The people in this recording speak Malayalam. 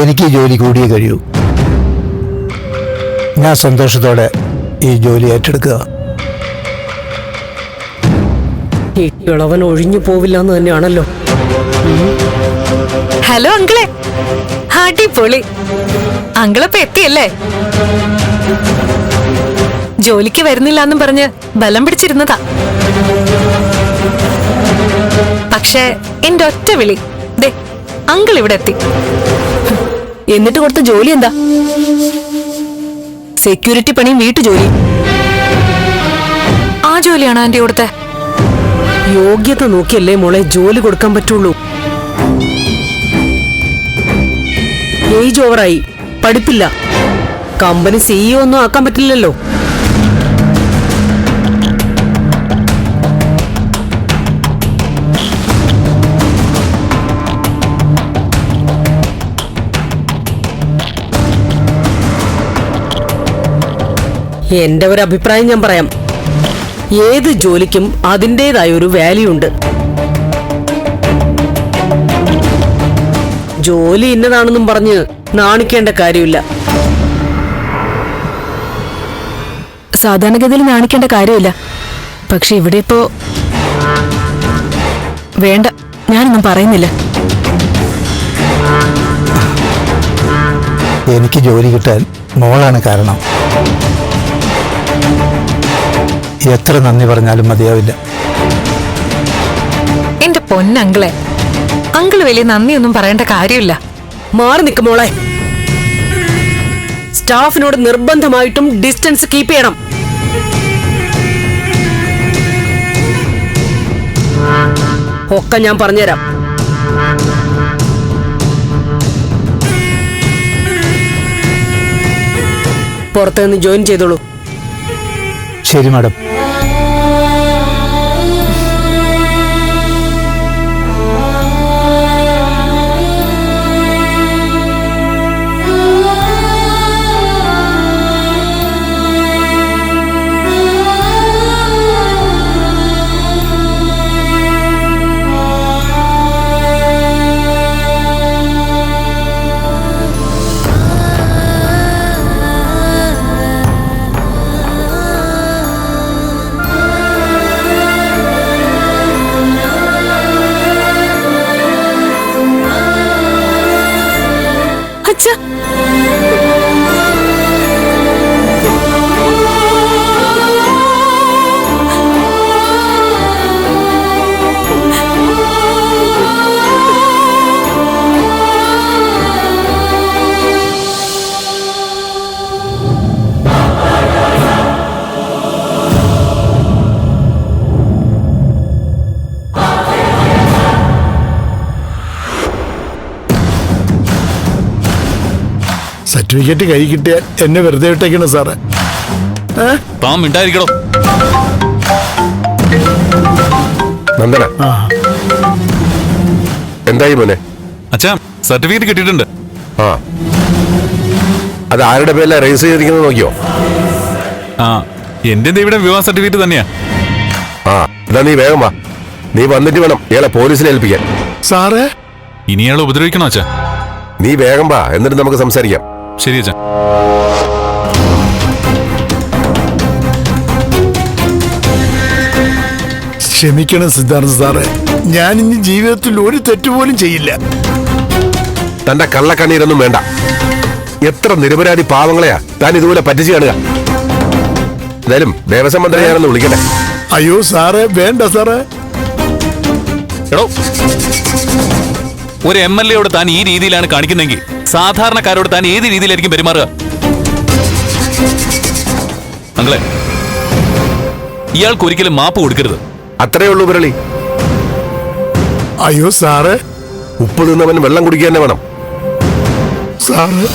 എനിക്ക് ജോലി കൂടിയേ കഴിയൂ. ഞാൻ സന്തോഷത്തോടെ ഈ ജോലി ഏറ്റെടുക്കുക. ഈ ഇളവൻ ഒഴിഞ്ഞു പോവില്ല എന്ന് തന്നെയാണല്ലോ. ഹലോ അങ്കിളെ. അടിപൊളി. അങ്കിളപ്പ എത്തിയല്ലേ? ജോലിക്ക് വരുന്നില്ല എന്നും പറഞ്ഞ് ബലം പിടിച്ചിരുന്നതാ. പക്ഷേ എന്റെ ഒറ്റ വിളി. ദേ അങ്കിൾ ഇവിടെ എത്തി. എന്നിട്ട് കൊടുത്ത ജോലി എന്താ? സെക്യൂരിറ്റി പണിയും വീട്ടുജോലി ആ ജോലിയാണോ ആന്റി കൊടുത്തെ? യോഗ്യത നോക്കിയല്ലേ മോളെ ജോലി കൊടുക്കാൻ പറ്റുള്ളൂ. ഏജ് ഓവറായി പഠിപ്പില്ല. കമ്പനി സിഇഒ ഒന്നും ആക്കാൻ പറ്റില്ലല്ലോ. എന്റെ ഒരു അഭിപ്രായം ഞാൻ പറയാം. ഏത് ജോലിക്കും അതിന്റെതായ ഒരു വാല്യൂ ഉണ്ട്. ജോലി ഇന്നതാണെന്നും പറഞ്ഞ് നാണിക്കേണ്ട കാര്യമില്ല. സാധാരണഗതിയിൽ നാണിക്കേണ്ട കാര്യമില്ല. പക്ഷെ ഇവിടെ ഇപ്പോ വേണ്ട. ഞാനൊന്നും പറയുന്നില്ല. എനിക്ക് ജോലി കിട്ടാൻ മോളാണ് കാരണം. എത്ര നന്ദി പറഞ്ഞാലും മതിയാവില്ല. എന്റെ പൊന്നങ്കിളെ അങ്കിൾ വലിയ നന്ദിയൊന്നും പറയേണ്ട കാര്യമില്ല. മാറി നിൽക്കും മോളെ. സ്റ്റാഫിനോട് നിർബന്ധമായിട്ടും ഡിസ്റ്റൻസ് കീപ്പ് ചെയ്യണം. ഒക്കെ ഞാൻ പറഞ്ഞുതരാം. പുറത്തുനിന്ന് ജോയിൻ ചെയ്തോളൂ. ശരി മാഡം. അച്ഛാ സർട്ടിഫിക്കറ്റ് കൈ കിട്ടിയാൽ എന്നെ വെറുതെ വിട്ടേക്കണം സാറേ. താൻ മിണ്ടായിരിക്കടോ നന്ദന. ആ. എന്തായി മോനെ? അച്ഛാ സർട്ടിഫിക്കറ്റ് കിട്ടിയിട്ടുണ്ട്. ആ. അത് ആരുടെ പേരിലാ രജിസ്റ്റർ ചെയ്തിരിക്കുന്നത് നോക്കിയോ? ആ എന്റെ ഇവിടെ വിവാഹ സർട്ടിഫിക്കറ്റ് തന്നെയാ. ആ എന്നാ നീ വേഗം വാ. നീ വന്നിട്ട് വേണം ഇയാളെ പോലീസിനെ ഏൽപ്പിക്കാൻ. സാറേ? ഇനി അയാളെ ഉപദ്രവിക്കണോ അച്ഛാ? നീ വേഗം വാ എന്നിട്ട് നമുക്ക് സംസാരിക്കാം. ശരി അച്ഛാ. ക്ഷമിക്കണം സിദ്ധാർത്ഥ സാറേ. ഞാൻ ഇനി ജീവിതത്തിൽ ഒരു തെറ്റുപോലും ചെയ്യില്ല. തന്റെ കള്ളക്കണ്ണീരൊന്നും വേണ്ട. എത്ര നിരപരാധി പാവങ്ങളെയാ താൻ ഇതുപോലെ പറ്റിച്ചു കാണുക. എന്തായാലും ദേവസ്വം മന്ത്രി ഞാനൊന്ന് വിളിക്കട്ടെ. അയ്യോ സാറേ വേണ്ട സാറേ. എടോ. ഒരു എം എൽ എയോട് താൻ ഈ രീതിയിലാണ് കാണിക്കുന്നതെങ്കിൽ സാധാരണക്കാരോട് താൻ ഏത് രീതിയിലായിരിക്കും പെരുമാറുക? അങ്ങളെ ഇയാൾക്ക് ഒരിക്കലും മാപ്പ് കൊടുക്കരുത്. അത്രേ ഉള്ളൂ മുരളി. അയ്യോ സാറേ ഉപ്പ് നിന്നവൻ വെള്ളം കുടിക്കാൻ വേണം. സാറേ